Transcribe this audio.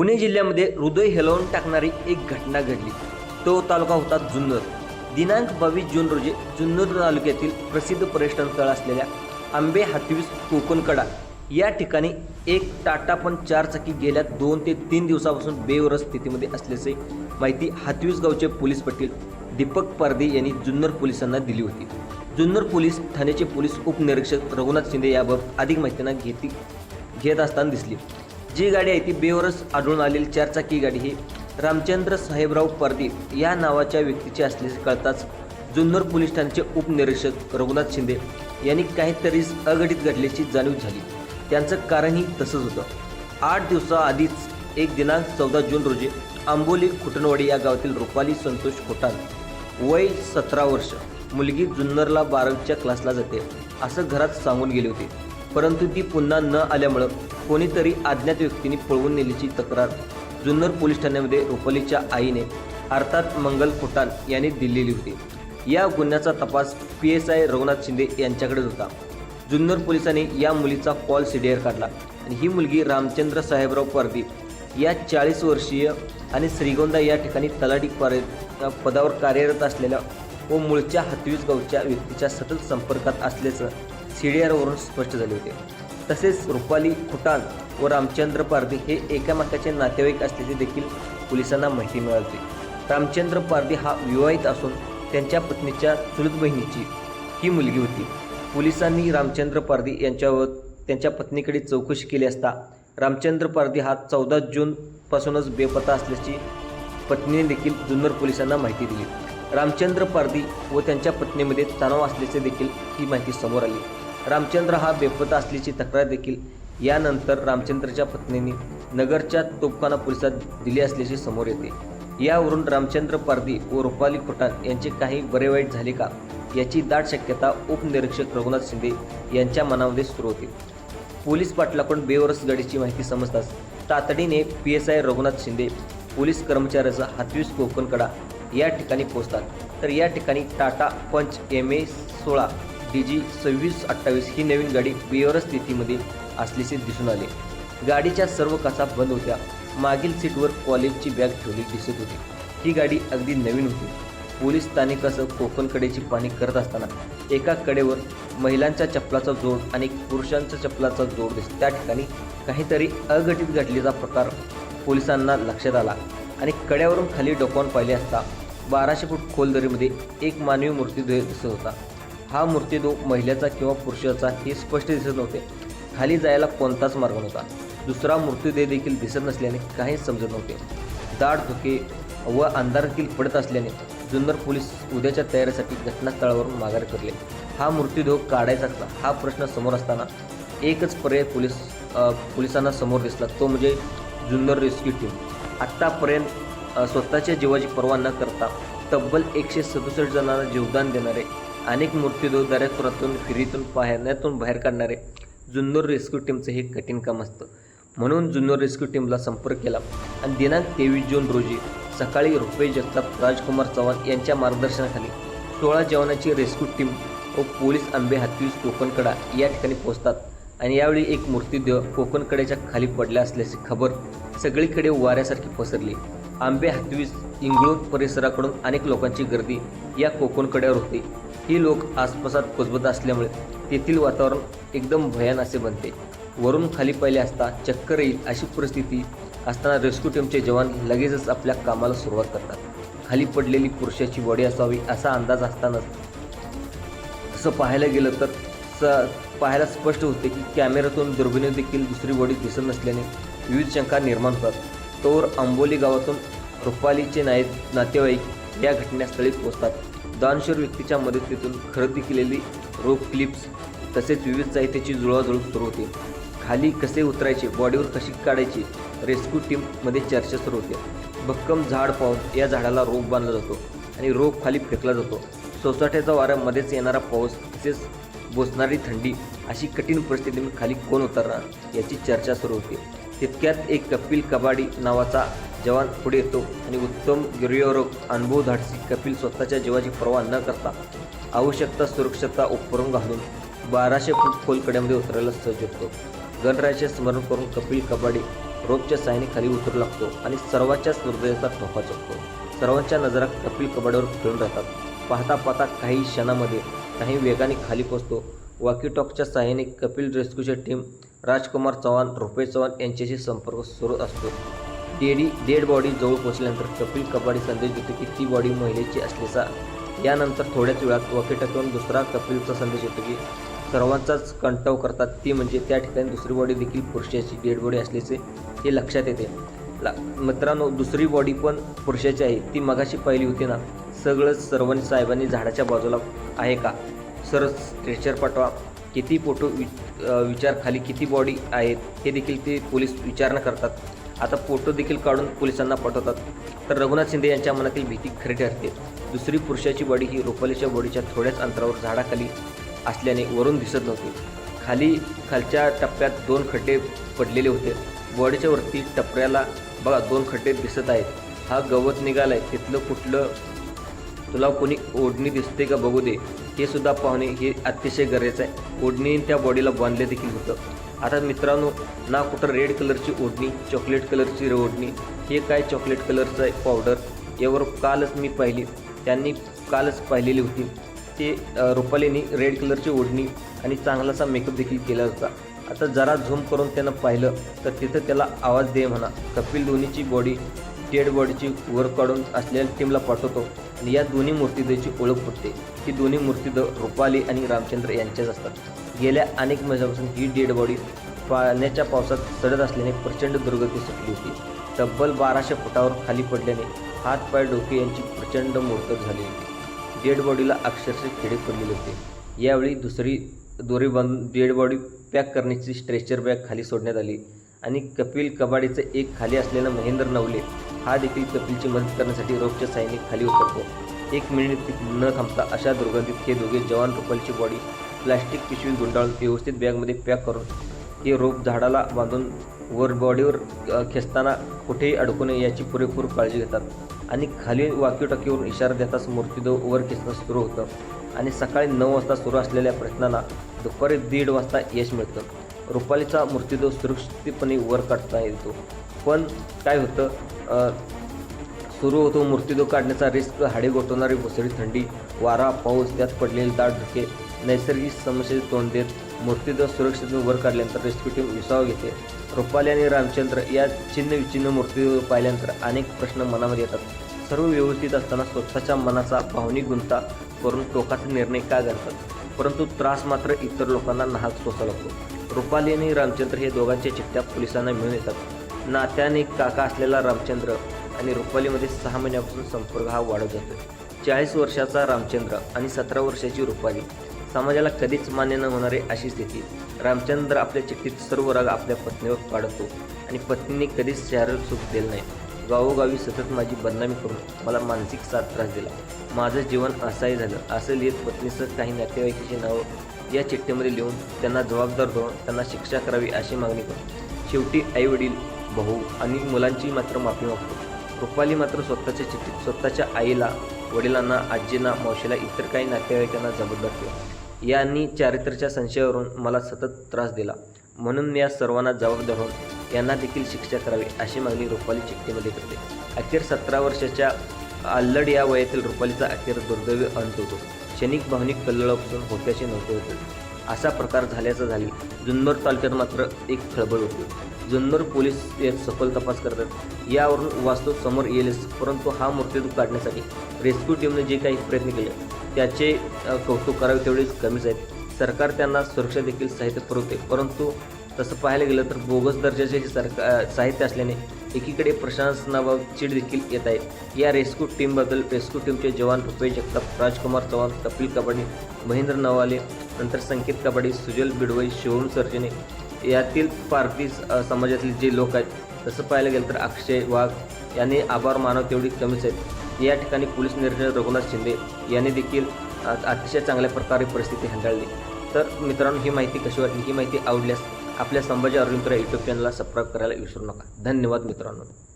पुणे जिल्ह्यामध्ये हृदय हेलवून टाकणारी एक घटना घडली. तो तालुका होता जुन्नर. दिनांक बावीस जून रोजी जुन्नर तालुक्यातील प्रसिद्ध पर्यटन स्थळ असलेल्या आंबे हातवीस कोकणकडा या ठिकाणी एक टाटा पण चारचाकी गेल्या दोन ते तीन दिवसापासून बेवरस स्थितीमध्ये असल्याचे माहिती हातवीस गावचे पोलीस पाटील दीपक पारदे यांनी जुन्नर पोलिसांना दिली होती. जुन्नर पोलीस ठाण्याचे पोलीस उपनिरीक्षक रघुनाथ शिंदे याबाबत अधिक माहितींना घेती घेत असताना दिसली. जी गाडी आहे ती बेवरस आढळून आलेली. चारचाकी गाडी ही रामचंद्र साहेबराव परदीप या नावाच्या व्यक्तीची असल्याचे कळताच जुन्नर पोलीस ठाण्याचे उपनिरीक्षक रघुनाथ शिंदे यांनी काहीतरी अघटित घडल्याची जाणीव झाली. त्यांचं कारणही तसंच होतं. आठ दिवसाआधीच एक दिनांक चौदा जून रोजी आंबोली खुटणवाडी या गावातील रुपाली संतोष खोटान वय सतरा वर्ष मुलगी जुन्नरला बारावीच्या क्लासला जाते असं घरात सांगून गेले होते. परंतु ती पुन्हा न आल्यामुळं कोणीतरी अज्ञात व्यक्तीने पळवून नेल्याची तक्रार जुन्नर पोलीस ठाण्यामध्ये रुपालीच्या आईने अर्थात मंगल खोटान यांनी दिलेली होती. या गुन्ह्याचा तपास P S I Raghunath Shinde यांच्याकडेच होता. जुन्नर पोलिसांनी या मुलीचा कॉल सीडीआर काढला आणि ही मुलगी रामचंद्र साहेबराव परदी या चाळीस वर्षीय आणि श्रीगोंदा या ठिकाणी तलाठी पदावर कार्यरत असलेल्या व मूळच्या हातवीस गावच्या व्यक्तीच्या सतत संपर्कात असल्याचं सीडीआरवरून स्पष्ट झाले होते. तसेच रुपाली खुटान व रामचंद्र पारधी हे एकामेकाचे नातेवाईक असल्याचे देखील पोलिसांना माहिती मिळाली. रामचंद्र पारधी हा विवाहित असून त्यांच्या पत्नीच्या चुलत बहिणीची ही मुलगी होती. पोलिसांनी रामचंद्र पारधी यांच्यावर त्यांच्या पत्नीकडे चौकशी केली असता रामचंद्र पारधी हा चौदा जूनपासूनच बेपत्ता असल्याची पत्नीने देखील जुन्नर पोलिसांना माहिती दिली. रामचंद्र पारधी व त्यांच्या पत्नीमध्ये तणाव असल्याचे देखील ही माहिती समोर आली. रामचंद्र हा बेपत्ता असल्याची तक्रार देखील यानंतर रामचंद्रच्या पत्नीने नगरच्या तोपखाना पोलिसात दिली असल्याचे समोर येते. यावरून रामचंद्र पारदी व रुपाली खुटान यांचे काही बरे वाईट झाले का याची दाट शक्यता उपनिरीक्षक रघुनाथ शिंदे यांच्या मनामध्ये सुरू होते. पोलीस पाटलाकडून बेवरस गाडीची माहिती समजताच तातडीने P S I Raghunath Shinde police कर्मचाऱ्याचा हातवीस कोकणकडा या ठिकाणी पोहोचतात. तर या ठिकाणी टाटा पंच एम ए सोळा डी जी सव्वीस अठ्ठावीस ही नवीन गाडी बेवर स्थितीमध्ये असल्याचे दिसून आले. गाडीच्या सर्व काचा बंद होत्या मागील सीटवर कॉलेजची बॅग ठेवली दिसत होती. ही गाडी अगदी नवीन होती. पोलीस स्थानिकासह कोकणकडेची पाणी करत असताना एका कडेवर महिलांच्या चप्पलाचा जोड आणि पुरुषांच्या चप्पलाचा जोड दिसतो. त्या ठिकाणी काहीतरी अघटित घडलेला प्रकार पोलिसांना लक्षात आला आणि कड्यावरून खाली डोकावून पाहिले असता बाराशे फूट खोल दरीमध्ये एक मानवी मूर्ती दिसत होता. हा मूर्तिदेह महिलेचा किंवा पुरुषाचा हे स्पष्ट दिसत नव्हते. खाली जायला कोणताच मार्ग नव्हता. दुसरा मृत्यूदेह देखील दिसत नसल्याने काहीच समजत नव्हते. दाट धुके व अंधार देखील पडत असल्याने जुन्नर पोलीस उद्याच्या तयारीसाठी घटनास्थळावरून माघार करले हा मृत्यूदेह काढायचा का हा प्रश्न समोर असताना एकच पर्याय पोलीस पोलिसांना समोर दिसला. तो म्हणजे जुन्नर रेस्क्यू टीम. आत्तापर्यंत स्वतःच्या जीवाची पर्वा न करता तब्बल एकशे सदुसष्ट जणांना जीवदान देणारे अनेक मृत्यूदेव दऱ्यातुरातून फिरीतून पाहण्यातून बाहेर काढणारे जुन्नर रेस्क्यू टीमचं हे कठीण काम असतं. म्हणून जुन्नर रेस्क्यू टीमला संपर्क केला. आणि दिनांक तेवीस जून रोजी सकाळी रुपये जगताप राजकुमार चव्हाण यांच्या मार्गदर्शनाखाली सोळा जवानाची रेस्क्यू टीम व पोलीस आंबे हातवीस कोकणकडा या ठिकाणी पोहोचतात. आणि यावेळी एक मूर्तीदेव कोकणकड्याच्या खाली पडला असल्याची खबर सगळीकडे वाऱ्यासारखी पसरली. आंबे हातवीस इंगळूण परिसराकडून अनेक लोकांची गर्दी या कोकणकड्यावर होती. ही लोक आसपासात कुजबत असल्यामुळे तेथील वातावरण एकदम भयान असे बनते. वरून खाली पाहिले असता चक्कर येईल अशी परिस्थिती असताना रेस्क्यू टीमचे जवान लगेचच आपल्या कामाला सुरुवात करतात. खाली पडलेली पुरुषाची बॉडी असावी असा अंदाज असतानाच तसं पाहायला गेलं तर स पाहायला स्पष्ट होते की कॅमेऱ्यातून दुर्बिणी देखील दुसरी बॉडी दिसत नसल्याने विविध शंका निर्माण होतात. तोर आंबोली गावातून रुपालीचे नाय नातेवाईक या घटनास्थळी पोहोचतात. दानशूर व्यक्तीच्या मदतीतून खरेदी केलेली रोप क्लिप्स तसेच विविध साहित्याची जुळवाजुळव सुरू होते. खाली कसे उतरायचे बॉडीवर कशी काढायची रेस्क्यू टीममध्ये चर्चा सुरू होते. भक्कम झाड पाहून या झाडाला रोप बांधला जातो आणि रोप खाली फेकला जातो. सोसाट्याचा वारा मध्येच येणारा पाऊस तसेच बोसणारी थंडी अशी कठीण परिस्थितीतून खाली कोण उतरणार याची चर्चा सुरू होते. तितक्यात एक कपिल कबाडी नावाचा जवान पुढे येतो आणि उत्तम गिर्यरोग अनुभव धाडसी कपिल स्वतःच्या जीवाची पर्वा न करता आवश्यकता सुरक्षता उपकरून घालून बाराशे फूट खोल कड्यामध्ये उतरायला सज्ज होतो. गणरायाचे स्मरण करून कपिल कबाडी रोपच्या साहाय्याने खाली उतरू लागतो आणि सर्वांच्याच हृदयाचा ठोका चुकतो सर्वांच्या नजरा कपिल कबाडीवर खेळून राहतात. पाहता पाहता काही क्षणामध्ये काही वेगाने खाली पोचतो वॉकीटॉकच्या साहाय्याने कपिल रेस्क्यूची टीम राजकुमार चव्हाण रुपेश चव्हाण यांच्याशी संपर्क सुरू असतो. डेडी डेड बॉडी जवळ पोचल्यानंतर कपिल कबाडी संदेश देतो की ती बॉडी महिलेची असल्याचा यानंतर थोड्याच वेळात वॉकीटॉकवरून दुसरा कपिलचा संदेश येतो की सर्वांचाच कंटाव करतात. ती म्हणजे त्या ठिकाणी दुसरी बॉडी देखील पुरुषाची डेड बॉडी असल्याचे हे लक्षात येते. ला मित्रांनो दुसरी बॉडी पण पुरुषाची आहे. ती मगाशी पाहिली होती ना. सगळं सर्वांनी साहेबांनी झाडाच्या बाजूला आहे का? सर स्ट्रेचर पाठवा. किती फोटो वि विचार खाली किती बॉडी आहेत हे देखील ते पोलीस विचारणा करतात. आता फोटो देखील काढून पोलिसांना पाठवतात. तर रघुनाथ शिंदे यांच्या मनातील भीती खरी ठरते. दुसरी पुरुषाची बॉडी ही रुपालीच्या बॉडीच्या थोड्याच अंतरावर झाडाखाली असल्याने वरून दिसत नव्हती. खाली खालच्या टप्प्यात दोन खड्डे पडलेले होते. बॉडीच्या वरती टपऱ्याला बघा दोन खड्डे दिसत आहेत. हा गवत निघालाय. तिथलं कुठलं तुला कोणी ओढणी दिसते का बघू दे. हे सुद्धा पाहणे हे अतिशय गरजेचं आहे. ओढणी त्या बॉडीला बांधले देखील होतं. आता मित्रांनो ना कुठं रेड कलरची ओढणी चॉकलेट कलरची ओढणी हे काय चॉकलेट कलरचं आहे पावडर यावर कालच मी पाहिली. त्यांनी कालच पाहिलेली होती. ते रुपालीने रेड कलरची ओढणी आणि चांगलासा मेकअप देखील केला होता. आता जरा झूम करून त्यानं पाहिलं तर तिथं त्याला आवाज दे म्हणा. कपिल धोनीची बॉडी डेड बॉडीची वर काढून असलेल्या टीमला पाठवतो. आणि या दोन्ही मूर्तिदेची ओळख फुटते ही दोन्ही मूर्तिदेव रुपाली आणि रामचंद्र यांच्याच असतात. गेल्या अनेक महिन्यापासून ही डेड बॉडी पाण्याच्या पावसात चढत असल्याने प्रचंड दुर्गती सुटली होती. तब्बल बाराशे फुटावर खाली पडल्याने हात पाय डोके यांची प्रचंड मोडकत झाली होती. डेड बॉडीला अक्षरशः खेडे पडलेले होते. यावेळी दुसरी दोरी बांधून डेड बॉडी पॅक करण्याची स्ट्रेचर बॅग खाली सोडण्यात आली आणि कपिल कबाडीचं एक खाली असलेला महेंद्र नवले हा देखील कपिलची मदत करण्यासाठी रोपच्या सैनिक खाली उतरतो. एक मिनिट न थांबता अशा दुर्गंधीत हे दोघे जवान रुपलची बॉडी प्लॅस्टिक पिशवीत गुंडाळून व्यवस्थित बॅगमध्ये पॅक करून हे रोप झाडाला बांधून वर बॉडीवर खेचताना कुठेही अडकू नये याची पुरेपूर काळजी घेतात. आणि खाली वाकीटाकीवरून इशारा देताच मूर्तिदेव वर खेचणं सुरू होतं. आणि सकाळी नऊ वाजता सुरू असलेल्या प्रयत्नांना दुपारी दीड वाजता यश मिळतं. रुपालीचा मृत्यूदेव सुरक्षितपणे वर काढता येतो. पण काय होतं? सुरू होतो मूर्तीदो काढण्याचा रिस्क हाडे गोठवणारी घुसळी थंडी वारा पाऊस त्यात पडलेले दाट धुके नैसर्गिक समस्येचे तोंड देत मूर्तीदो सुरक्षित वर काढल्यानंतर रेस्क्यू टीम विसावा घेते. रुपाली आणि रामचंद्र या चिन्ह विचिन्ह मूर्तीदो पाहिल्यानंतर अनेक प्रश्न मनामध्ये येतात. सर्व व्यवस्थित असताना स्वतःच्या मनाचा भावनिक गुंता करून टोकाचा निर्णय का करतात परंतु त्रास मात्र इतर लोकांना नाहक सोसा लागतो. रुपाली आणि रामचंद्र हे दोघांच्या चिठ्ठ्या पोलिसांना मिळून येतात. नात्याने काका असलेला रामचंद्र आणि रुपालीमध्ये सहा महिन्यापासून संपर्क हा वाढत जातो चाळीस वर्षाचा रामचंद्र आणि सतरा वर्षाची रुपाली समाजाला कधीच मान्य न होणारी अशी स्थिती रामचंद्र आपल्या चिठ्ठीत सर्व राग आपल्या पत्नीवर काढतो आणि पत्नीने कधीच शहरात सुख दिलं नाही. गावोगावी सतत माझी बदनामी करून मला मानसिक साथ त्रास दिला. माझं जीवन असंही झालं. असं लिहित पत्नीसह काही नातेवाईकाची नावं या चिठ्ठीमध्ये लिहून त्यांना जबाबदार धरून त्यांना शिक्षा करावी अशी मागणी करून शेवटी आईवडील भाऊ आणि मुलांची मात्र माफी मागतो. रुपाली मात्र स्वतःच्या चिठ्ठीत स्वतःच्या आईला वडिलांना आजींना मावशीला इतर काही नातेवाईकांना जबाबदार यांनी चारित्र्याच्या संशयावरून मला सतत त्रास दिला. म्हणून मी या सर्वांना जबाबदार होऊन यांना देखील शिक्षा करावी अशी मागणी रुपाली चिठ्ठीमध्ये करते. अखेर सतरा वर्षाच्या अल्लड या वयातील रुपालीचा अखेर दुर्दैवी अंत होतो. क्षणिक भावनिक कल्लोळापासून होत्याचे नव्हते होते. असा प्रकार झाल्याचा झाली. जुन्नर तालुक्यात मात्र एक खळबळ होती. जुन्नर पोलीस यात सखोल तपास करतात. यावरून वास्तव समोर येईलच परंतु हा मृत्यूदूत काढण्यासाठी रेस्क्यू टीमने जे काही प्रयत्न केले त्याचे कौतुक करावे तेवढेच कमीच आहेत. सरकार त्यांना सुरक्षा देखील साहित्य पुरवते परंतु तसं पाहायला गेलं तर बोगस दर्जाचे हे सरकार साहित्य असल्याने एकीकडे प्रशासनाबाबत चीड देखील येत आहे. या रेस्क्यू टीमबद्दल रेस्क्यू टीमचे जवान रुपेश जगताप राजकुमार चव्हाण कपिल कबाडी महेंद्र नवाले नंतर संकेत कबाडी सुजल बिडवई शिवम सर्जने. यातील पारधी समाजातले समाजातील जे लोक आहेत तसं पाहायला गेलं तर अक्षय वाघ यांनी आभार मानव तेवढी कमीच आहेत. या ठिकाणी पोलीस निरीक्षक रघुनाथ शिंदे यांनी देखील अतिशय चांगल्या प्रकारे परिस्थिती हाताळली. तर मित्रांनो ही माहिती कशी वाटली? ही माहिती आवडल्यास आपल्या संभाजी अरविंद यूट्यूब चॅनलला सबस्क्राईब करायला विसरू नका. धन्यवाद मित्रांनो.